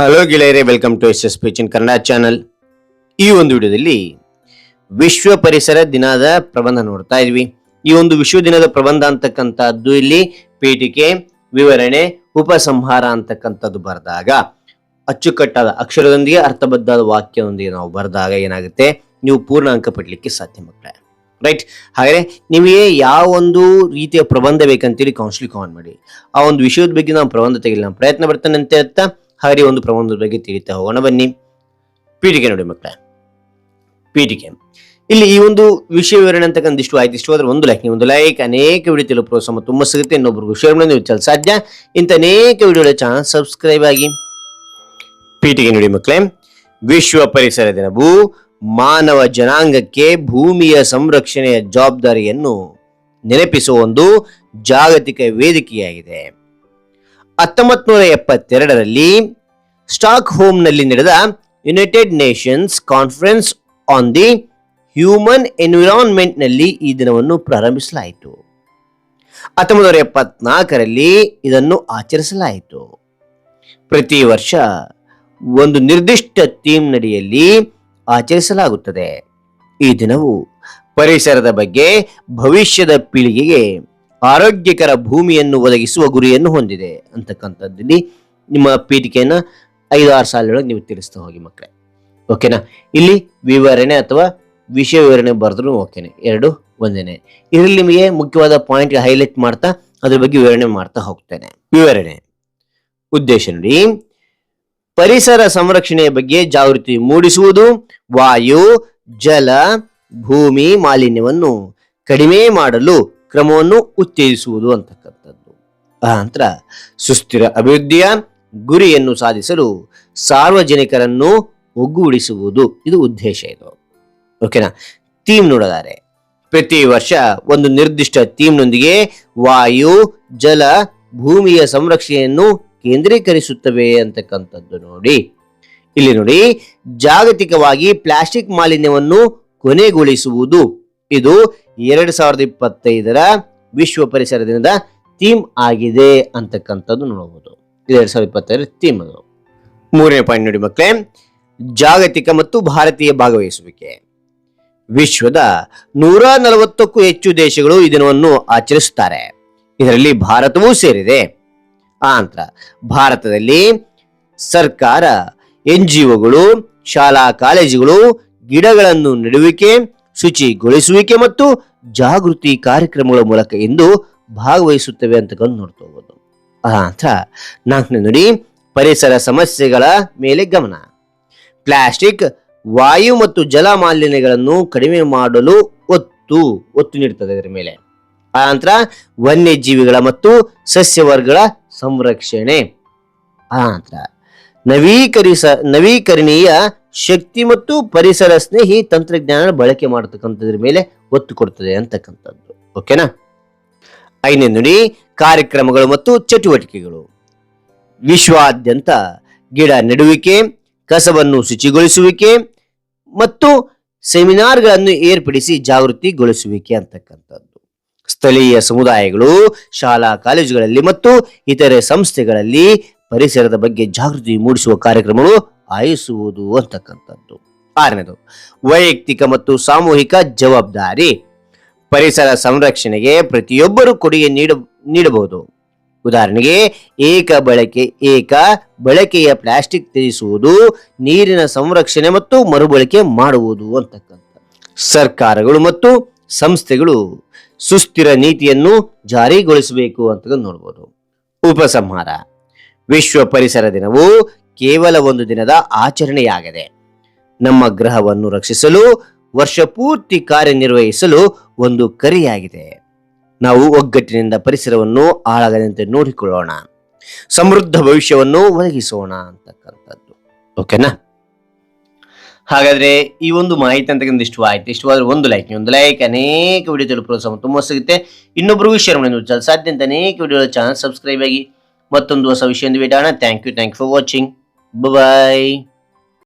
Hello ಗೆಳೆಯರೇ welcome to S S ಪಿಚಿನ್ Kannada channel ಈ ಒಂದು ವಿಡಿಯೋದಲ್ಲಿ ವಿಶ್ವ ಪರಿಸರ ದಿನದ ಪ್ರಬಂಧ ನೋಡ್ತಾ ಇದ್ವಿ. ಈ ಒಂದು ವಿಶ್ವ ದಿನದ ಪ್ರಬಂಧ ಅಂತಕ್ಕಂಥದ್ದು ಇಲ್ಲಿ ಪೀಠಿಕೆ, ವಿವರಣೆ, ಉಪಸಂಹಾರ ಅಂತಕ್ಕಂಥದ್ದು ಬರೆದಾಗ, ಅಚ್ಚುಕಟ್ಟಾದ ಅಕ್ಷರದೊಂದಿಗೆ ಅರ್ಥಬದ್ಧವಾದ ವಾಕ್ಯದೊಂದಿಗೆ ನಾವು ಬರೆದಾಗ ಏನಾಗುತ್ತೆ? ನೀವು ಪೂರ್ಣ ಅಂಕ ಪಡಲಿಕ್ಕೆ ಸಾಧ್ಯ ಮಕ್ಕಳೇ. ರೈಟ್ ಹಾಗೆ ನಿಮಗೆ ಯಾವ ಒಂದು ರೀತಿಯ ಪ್ರಬಂಧ ಬೇಕಂತೇಳಿ ಕೌನ್ಸಿಲಿಂಗ್ ಕಾನ್ ಮಾಡಿ. ಆ ಒಂದು ವಿಷಯದ ಬಗ್ಗೆ ನಾವು ಪ್ರಬಂಧ ತೆಗಿಲ್ಲ ಪ್ರಯತ್ನ ಪಡ್ತೇನೆ ಅಂತ ಹೇಳ್ತಾ ಹಾಗೆ ಒಂದು ಪ್ರಬಂಧದ ಬಗ್ಗೆ ತಿಳಿತಾ ಹೋಗೋಣ. ಬನ್ನಿ. ಪೀಠಿಕೆ ನೋಡಿ ಮಕ್ಕಳೇ. ಪೀಠಿಕೆ ಇಲ್ಲಿ ಈ ಒಂದು ವಿಷಯ ವಿವರಣೆ ಅಂತಕ್ಕಂಥ ಇಷ್ಟು ಆಯ್ತು. ಇಷ್ಟು ಒಂದು ಲೈಕ್ ಒಂದು ಲೈಕ್ ಅನೇಕ ವಿಡಿಯೋ ತಿಳಿಯೋ ಪ್ರೋತ್ಸಾಹ ತುಂಬ ಸಿಗುತ್ತೆ. ಇನ್ನೊಬ್ರಿಗೂ ಶೇರ್ ಮಾಡಿ, ನೀವು ಸಾಧ್ಯ. ಇಂಥ ಅನೇಕ ವಿಡಿಯೋಗಳ ಚಾನಲ್ ಸಬ್ಸ್ಕ್ರೈಬ್ ಆಗಿ. ಪೀಠಿಗೆ ನೋಡಿ ಮಕ್ಕಳೇ. ವಿಶ್ವ ಪರಿಸರ ಭೂ ಮಾನವ ಜನಾಂಗಕ್ಕೆ ಭೂಮಿಯ ಸಂರಕ್ಷಣೆಯ ಜವಾಬ್ದಾರಿಯನ್ನು ನೆನಪಿಸುವ ಒಂದು ಜಾಗತಿಕ ವೇದಿಕೆಯಾಗಿದೆ. ಹತ್ತೊಂಬತ್ತು ನೂರ ಎಪ್ಪತ್ತೆರಡರಲ್ಲಿ ಸ್ಟಾಕ್ ಹೋಮ್ನಲ್ಲಿ ನಡೆದ united nations conference on the human ಎನ್ವಿರಾನ್ಮೆಂಟ್ನಲ್ಲಿ ಈ ದಿನವನ್ನು ಪ್ರಾರಂಭಿಸಲಾಯಿತು. ಹತ್ತೊಂಬತ್ತು ನೂರ ಎಪ್ಪತ್ನಾಲ್ಕರಲ್ಲಿ ಇದನ್ನು ಆಚರಿಸಲಾಯಿತು. ಪ್ರತಿ ವರ್ಷ ಒಂದು ನಿರ್ದಿಷ್ಟ ಥೀಮ್ ನಡಿಯಲ್ಲಿ ಆಚರಿಸಲಾಗುತ್ತದೆ. ಈ ದಿನವು ಪರಿಸರದ ಬಗ್ಗೆ ಭವಿಷ್ಯದ ಪೀಳಿಗೆಗೆ ಆರೋಗ್ಯಕರ ಭೂಮಿಯನ್ನು ಒದಗಿಸುವ ಗುರಿಯನ್ನು ಹೊಂದಿದೆ ಅಂತಕ್ಕಂಥದ್ದಲ್ಲಿ ನಿಮ್ಮ ಪೀಠಿಕೆಯನ್ನ ಐದು ಆರು ಸಾಲೊಳಗೆ ನೀವು ತಿಳಿಸ್ತಾ ಹೋಗಿ ಮಕ್ಕಳೇ. ಓಕೆನಾ? ಇಲ್ಲಿ ವಿವರಣೆ ಅಥವಾ ವಿಷಯ ವಿವರಣೆ ಬರೆದ್ರು ಓಕೆನೆ. ಎರಡು, ಒಂದೇನೆ. ಇದರಲ್ಲಿ ನಿಮಗೆ ಮುಖ್ಯವಾದ ಪಾಯಿಂಟ್ ಹೈಲೈಟ್ ಮಾಡ್ತಾ ಅದ್ರ ಬಗ್ಗೆ ವಿವರಣೆ ಮಾಡ್ತಾ ಹೋಗ್ತೇನೆ. ವಿವರಣೆ. ಉದ್ದೇಶ ನೋಡಿ. ಪರಿಸರ ಸಂರಕ್ಷಣೆಯ ಬಗ್ಗೆ ಜಾಗೃತಿ ಮೂಡಿಸುವುದು, ವಾಯು, ಜಲ, ಭೂಮಿ, ಮಾಲಿನ್ಯವನ್ನು ಕಡಿಮೆ ಮಾಡಲು ಕ್ರಮವನ್ನು ಉತ್ತೇಜಿಸುವುದು ಅಂತಕ್ಕಂಥದ್ದು. ಆ ನಂತರ ಸುಸ್ಥಿರ ಅಭಿವೃದ್ಧಿಯ ಗುರಿಯನ್ನು ಸಾಧಿಸಲು ಸಾರ್ವಜನಿಕರನ್ನು ಒಗ್ಗೂಡಿಸುವುದು. ಇದು ಉದ್ದೇಶ ಇದು. ಓಕೆನಾ ಥೀಮ್ ನೋಡಿದ್ದಾರೆ, ಪ್ರತಿ ವರ್ಷ ಒಂದು ನಿರ್ದಿಷ್ಟ ಥೀಮ್ನೊಂದಿಗೆ ವಾಯು, ಜಲ, ಭೂಮಿಯ ಸಂರಕ್ಷಣೆಯನ್ನು ಕೇಂದ್ರೀಕರಿಸುತ್ತವೆ ಅಂತಕ್ಕಂಥದ್ದು ನೋಡಿ. ಇಲ್ಲಿ ನೋಡಿ, ಜಾಗತಿಕವಾಗಿ ಪ್ಲಾಸ್ಟಿಕ್ ಮಾಲಿನ್ಯವನ್ನು ಕೊನೆಗೊಳಿಸುವುದು. ಇದು ಎರಡ್ ಸಾವಿರದ ಇಪ್ಪತ್ತೈದರ ವಿಶ್ವ ಪರಿಸರ ದಿನದ ಥೀಮ್ ಆಗಿದೆ ಅಂತಕ್ಕಂಥದ್ದು ನೋಡಬಹುದು ಎರಡು ಸಾವಿರದ ಇಪ್ಪತ್ತೈದರ ಥೀಮ್ ಅದು. ಮೂರನೇ ಪಾಯಿಂಟ್ ನೋಡಿ ಮಕ್ಕಳೇ, ಜಾಗತಿಕ ಮತ್ತು ಭಾರತೀಯ ಭಾಗವಹಿಸುವಿಕೆ. ವಿಶ್ವದ ನೂರ ನಲವತ್ತಕ್ಕೂ ಹೆಚ್ಚು ದೇಶಗಳು ಈ ದಿನವನ್ನು ಆಚರಿಸುತ್ತಾರೆ. ಇದರಲ್ಲಿ ಭಾರತವೂ ಸೇರಿದೆ. ಆ ನಂತರ ಭಾರತದಲ್ಲಿ ಸರ್ಕಾರ ಎನ್ ಜಿ ಒಗಳು ಶಾಲಾ ಕಾಲೇಜುಗಳು, ಗಿಡಗಳನ್ನು ನೆಡುವಿಕೆ ಶುಚಿಗೊಳಿಸುವಿಕೆ ಮತ್ತು ಜಾಗೃತಿ ಕಾರ್ಯಕ್ರಮಗಳ ಮೂಲಕ ಎಂದು ಭಾಗವಹಿಸುತ್ತವೆ ಅಂತ ನೋಡ್ತಾ ಹೋಗೋದು. ಆ ನಂತರ ನಾಲ್ಕನೇ ನೋಡಿ, ಪರಿಸರ ಸಮಸ್ಯೆಗಳ ಮೇಲೆ ಗಮನ. ಪ್ಲಾಸ್ಟಿಕ್, ವಾಯು ಮತ್ತು ಜಲ ಮಾಲಿನ್ಯಗಳನ್ನು ಕಡಿಮೆ ಮಾಡಲು ಒತ್ತು ಒತ್ತು ನೀಡುತ್ತದೆ ಇದರ ಮೇಲೆ. ಆನಂತರ ನಂತರ ವನ್ಯಜೀವಿಗಳ ಮತ್ತು ಸಸ್ಯವರ್ಗಗಳ ಸಂರಕ್ಷಣೆ. ಆನಂತರ ನಂತರ ನವೀಕರಿಸ, ನವೀಕರಣೀಯ ಶಕ್ತಿ ಮತ್ತು ಪರಿಸರ ಸ್ನೇಹಿ ತಂತ್ರಜ್ಞಾನ ಬಳಕೆ ಮಾಡತಕ್ಕಂಥದ್ರ ಮೇಲೆ ಒತ್ತು ಕೊಡ್ತದೆ ಅಂತಕ್ಕಂಥದ್ದು. ಓಕೆನಾ ಐದನೇ ನುಡಿ, ಕಾರ್ಯಕ್ರಮಗಳು ಮತ್ತು ಚಟುವಟಿಕೆಗಳು. ವಿಶ್ವಾದ್ಯಂತ ಗಿಡ ನೆಡುವಿಕೆ, ಕಸವನ್ನು ಶುಚಿಗೊಳಿಸುವಿಕೆ ಮತ್ತು ಸೆಮಿನಾರ್ಗಳನ್ನು ಏರ್ಪಡಿಸಿ ಜಾಗೃತಿಗೊಳಿಸುವಿಕೆ ಅಂತಕ್ಕಂಥದ್ದು. ಸ್ಥಳೀಯ ಸಮುದಾಯಗಳು, ಶಾಲಾ ಕಾಲೇಜುಗಳಲ್ಲಿ ಮತ್ತು ಇತರೆ ಸಂಸ್ಥೆಗಳಲ್ಲಿ ಪರಿಸರದ ಬಗ್ಗೆ ಜಾಗೃತಿ ಮೂಡಿಸುವ ಕಾರ್ಯಕ್ರಮಗಳು ಆಯೋಜಿಸುವುದು ಅಂತಕ್ಕಂಥದ್ದು. ಆರನೇದು, ವೈಯಕ್ತಿಕ ಮತ್ತು ಸಾಮೂಹಿಕ ಜವಾಬ್ದಾರಿ. ಪರಿಸರ ಸಂರಕ್ಷಣೆಗೆ ಪ್ರತಿಯೊಬ್ಬರು ಕೊಡುಗೆ ನೀಡ, ನೀಡಬಹುದು. ಉದಾಹರಣೆಗೆ, ಏಕ ಬಳಕೆ, ಏಕ ಬಳಕೆಯ ಪ್ಲಾಸ್ಟಿಕ್ ತ್ಯಜಿಸುವುದು ನೀರಿನ ಸಂರಕ್ಷಣೆ ಮತ್ತು ಮರುಬಳಕೆ ಮಾಡುವುದು ಅಂತಕ್ಕಂಥ ಸರ್ಕಾರಗಳು ಮತ್ತು ಸಂಸ್ಥೆಗಳು ಸುಸ್ಥಿರ ನೀತಿಯನ್ನು ಜಾರಿಗೊಳಿಸಬೇಕು ಅಂತ ನೋಡ್ಬೋದು. ಉಪಸಂಹಾರ, ವಿಶ್ವ ಪರಿಸರ ದಿನವು ಕೇವಲ ಒಂದು ದಿನದ ಆಚರಣೆಯಾಗಿದೆ. ನಮ್ಮ ಗ್ರಹವನ್ನು ರಕ್ಷಿಸಲು, ವರ್ಷ ಪೂರ್ತಿ ಕಾರ್ಯನಿರ್ವಹಿಸಲು ಒಂದು ಕರೆಯಾಗಿದೆ. ನಾವು ಒಗ್ಗಟ್ಟಿನಿಂದ ಪರಿಸರವನ್ನು ಹಾಳಾಗದಂತೆ ನೋಡಿಕೊಳ್ಳೋಣ. ಸಮೃದ್ಧ ಭವಿಷ್ಯವನ್ನು ಒದಗಿಸೋಣ ಅಂತಕ್ಕಂಥದ್ದು ಓಕೆನಾ ಹಾಗಾದ್ರೆ ಈ ಒಂದು ಮಾಹಿತಿ ಅಂತಕ್ಕಂಥ ಇಷ್ಟು ಇಷ್ಟವಾದ್ರೆ ಒಂದು ಲೈಕ್ ಒಂದು ಲೈಕ್ ಅನೇಕ ವಿಡಿಯೋ ತಿಳಿದು ಪ್ರೋತ್ಸಾಹ ತುಂಬ ಸಿಗುತ್ತೆ. ಇನ್ನೊಬ್ಬರಿಗೂ ಶೇರ್ ಸಾಧ್ಯ ಅಂತ ಅನೇಕ ವಿಡಿಯೋ ಚಾನಲ್ ಸಬ್ಸ್ಕ್ರೈಬ್ ಆಗಿ ಮತ್ತೊಂದು ಹೊಸ ವಿಷಯದಿಂದ ಬಿಡೋಣ thank you thank you for watching Bye-bye!